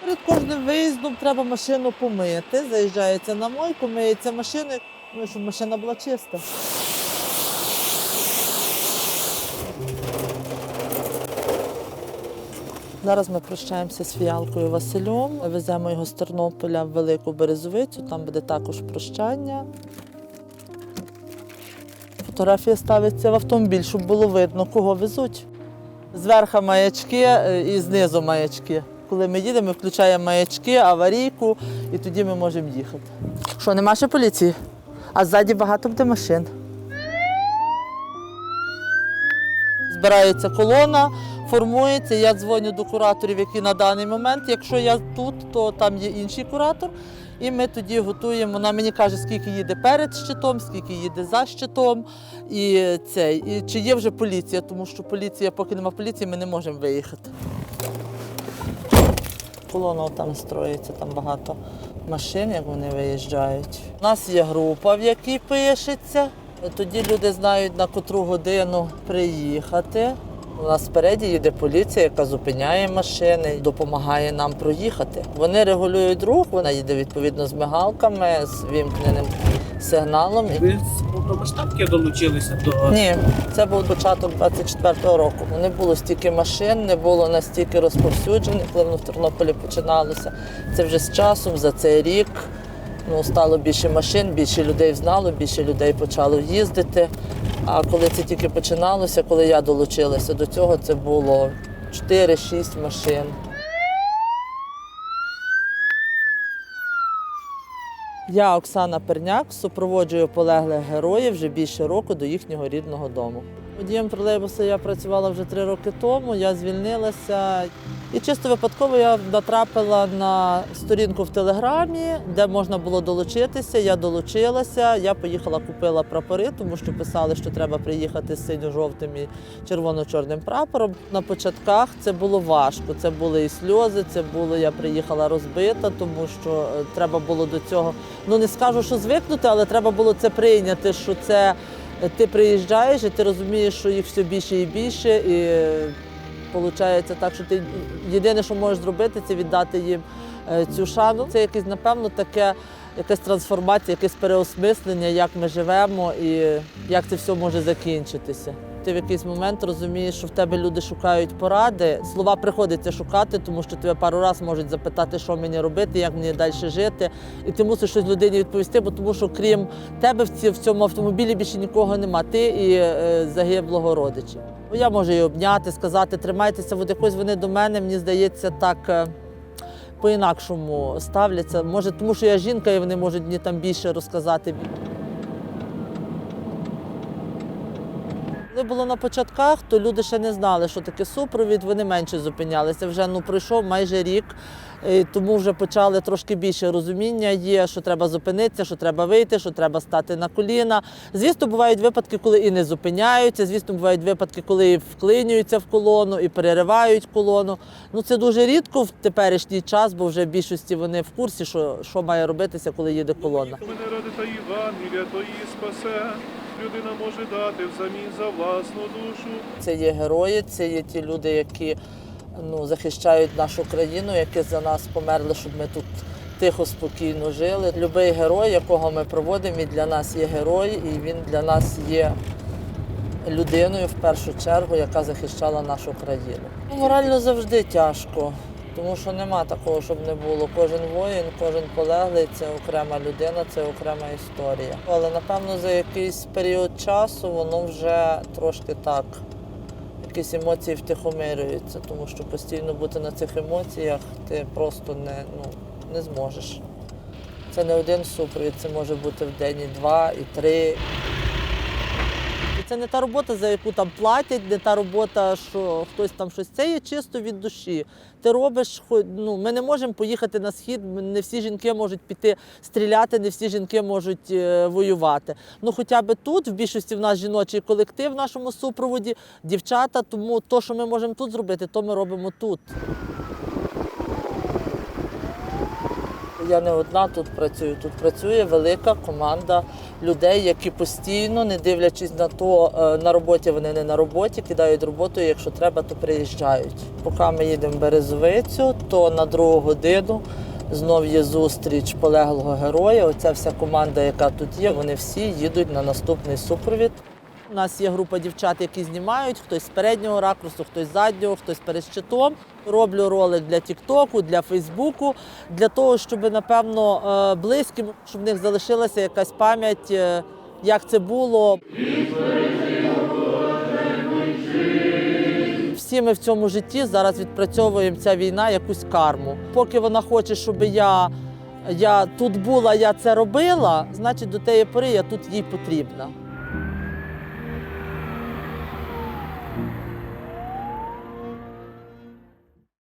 Перед кожним виїздом треба машину помити. Заїжджається на мойку, миється машина, ну, щоб машина була чиста. Зараз ми прощаємося з фіалкою Василем. Веземо його з Тернополя в Велику Березовицю, там буде також прощання. Фотографія ставиться в автомобіль, щоб було видно, кого везуть. Зверху маячки е, і знизу маячки. Коли ми їдемо, ми включаємо маячки, аварійку, і тоді ми можемо їхати. Що, нема ще поліції? А ззаді багато буде машин. Збирається колона, формується. Я дзвоню до кураторів, які на даний момент. Якщо я тут, то там є інший куратор. І ми тоді готуємо. Вона мені каже, скільки їде перед щитом, скільки їде за щитом, і цей, і чи є вже поліція, тому що поліція, поки нема поліції, ми не можемо виїхати. Колона там строїться, там багато машин, як вони виїжджають. У нас є група, в якій пишеться. Тоді люди знають, на котру годину приїхати. У нас спереді їде поліція, яка зупиняє машини, допомагає нам проїхати. Вони регулюють рух, вона їде відповідно з мигалками, з вімкненим сигналом. Ви з повномасштабки долучилися до Ні, це був початок 24-го року. Не було стільки машин, не було настільки розповсюджень, коли воно в Тернополі починалося. Це вже з часом, за цей рік. Ну, стало більше машин, більше людей знало, більше людей почало їздити. А коли це тільки починалося, коли я долучилася до цього, це було 4-6 машин. Я, Оксана Перняк, супроводжую полеглих героїв вже більше року до їхнього рідного дому. Водієм тролейбуса я працювала вже три роки тому, я звільнилася. І чисто випадково я натрапила на сторінку в Телеграмі, де можна було долучитися. Я долучилася. Я поїхала, купила прапори, тому що писали, що треба приїхати з синьо-жовтим і червоно-чорним прапором. На початках це було важко. Це були і сльози, це було. Я приїхала розбита, тому що е, треба було до цього. Ну не скажу, що звикнути, але треба було це прийняти, що це ти приїжджаєш і ти розумієш, що їх все більше і більше. І виходить так, що ти єдине, що можеш зробити, це віддати їм е, цю шану. Це якесь, напевно, таке, якась трансформація, якесь переосмислення, як ми живемо і як це все може закінчитися. Ти в якийсь момент розумієш, що в тебе люди шукають поради. Слова приходиться шукати, тому що тебе пару разів можуть запитати, що мені робити, як мені далі жити. І ти мусиш щось людині відповісти, бо тому що крім тебе в цьому автомобілі більше нікого нема. Ти і е, загиблого родича. Ну, Я можу її обняти, сказати, тримайтеся, от якось вони до мене, мені здається, так е, по-інакшому ставляться. Може, тому що я жінка, і вони можуть мені там більше розказати. Коли було на початках, то люди ще не знали, що таке супровід, вони менше зупинялися. Вже ну пройшов майже рік, тому вже почали трошки більше розуміння є, що треба зупинитися, що треба вийти, що треба стати на коліна. Звісно, бувають випадки, коли і не зупиняються. Звісно, бувають випадки, коли і вклинюються в колону, і переривають колону. Ну це дуже рідко в теперішній час, бо вже в більшості вони в курсі, що, що має робитися, коли їде колона. Мене ради та Євангелія твої спасе. Людина може дати взамін за власну душу. Це є герої, це є ті люди, які ну, захищають нашу країну, які за нас померли, щоб ми тут тихо, спокійно жили. Любий герой, якого ми проводимо, і для нас є герой, і він для нас є людиною в першу чергу, яка захищала нашу країну. Морально завжди тяжко, тому що нема такого, щоб не було. Кожен воїн, кожен полеглий це окрема людина, це окрема історія. Але напевно за якийсь період часу воно вже трошки так. Якісь емоції втихомирюються, тому що постійно бути на цих емоціях ти просто не, ну, не зможеш. Це не один супровід, це може бути в день і два, і три. Це не та робота, за яку там платять, не та робота, що хтось там щось. Це є чисто від душі. Ти робиш, ну, ми не можемо поїхати на схід, не всі жінки можуть піти стріляти, не всі жінки можуть е, воювати. Ну хоча б тут, в більшості в нас жіночий колектив в нашому супроводі, дівчата, тому то, що ми можемо тут зробити, то ми робимо тут. Я не одна тут працюю. Тут працює велика команда людей, які постійно, не дивлячись на то, е, на роботі вони не на роботі, кидають роботу, і якщо треба, то приїжджають. Поки ми їдемо в Березовицю, то на другу годину знов є зустріч полеглого героя. Оця вся команда, яка тут є, вони всі їдуть на наступний супровід. У нас є група дівчат, які знімають, хтось з переднього ракурсу, хтось з заднього, хтось перед щитом. Роблю ролик для Тіктоку, для Фейсбуку, для того, щоб, напевно, е, близьким, щоб в них залишилася якась пам'ять, е, як це було. Всі ми в цьому житті зараз відпрацьовуємо ця війна якусь карму. Поки вона хоче, щоб я, я тут була, я це робила, значить до тієї пори я тут їй потрібна.